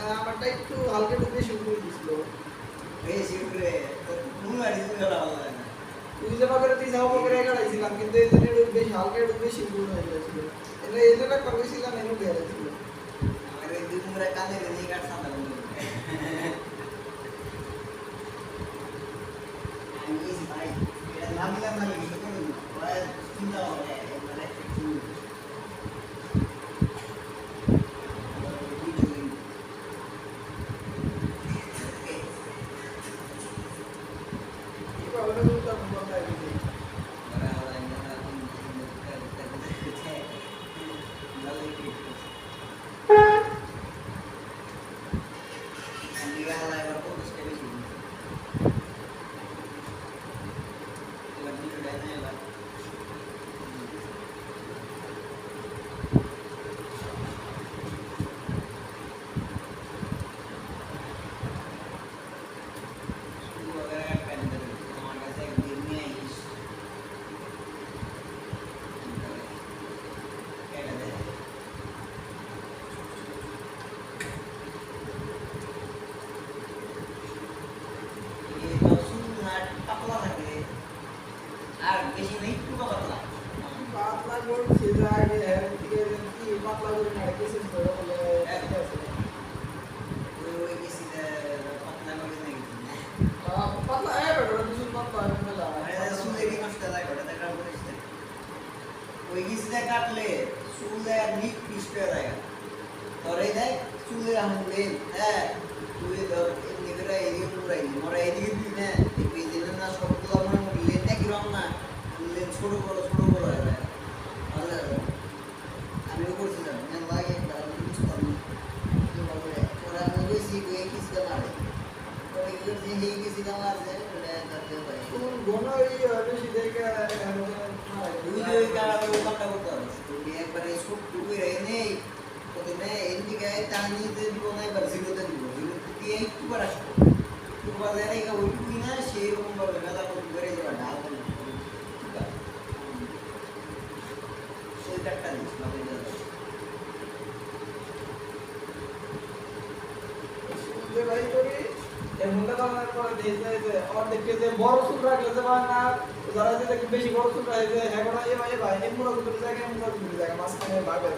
আমার আমারটা একটু হালকা একটু বেশি উপরে দিছিল বেশি করে মুখ আর দিতে গেল ভালো লাগে না তুই যে করে কাটাইছিলাম কিন্তু এই জন্য একটু বেশি হালকা একটু বেশি উপরে হয়ে গেছিল এটা এই জন্য করছিলাম এনে দিয়ে ছিল আমার এই দুই মুখে কানে নিয়ে কাট সাদা আমি ভাই এটা নাম দিলাম না কিন্তু চিন্তা মানে একটু কি পাবো না তো মন নাই দিদি আর বেশি নেই একটু পাতলা পাতলা করছি যায় হ্যাঁ দিকে কি পাতলা করে না কেসে ধরে বলে একটা আছে ওই ওই বেশি পাতলা করে নেই পাতলা এ বেটা কিছু পাতলা আমি মেলা সুলেরই নষ্ট লাগে ওটা দেখার পরে গিসটা কাটলে চুলে আর নিট পিষ্ট হয়ে যায়। ধরে দেয় চুলে আনলে হ্যাঁ তুই ধর এমনি করে এদিকে পুরাই মরা এদিকে দিই না এই দিলে না সবগুলো আমার লেনটা কিরম না। লেন ছোট বড়, ছোট এই কিসটা মারছে ওটা করতে পারে কোন ঘন এই বেশি দেখে তুই যে ওই কারণে ওই কামটা করতে পারিস তুমি একবারে সব টুকু এনে প্রথমে এদিকে টানি দিয়ে দিব না এবার জিরোতে দিব জিরো দিয়ে একটু বার আসব একটু বার দেয় না এবার ওইটুকুই না সেই রকম ভাবে মেলা করতে করে যাবে ঢাল সেই কাটটা দিস যে ভাই করি এর মধ্যে বানানোর পরে দেখতে যে অর্ধেক যে বড় চুল রাখলে যে বানা না, যারা যে বেশি বড় চুল রাখে যে হ্যাঁ কোনা এ ভাই ভাই এমন চুল জায়গা এমন চুল জায়গা মাঝখানে ভাগ হয়ে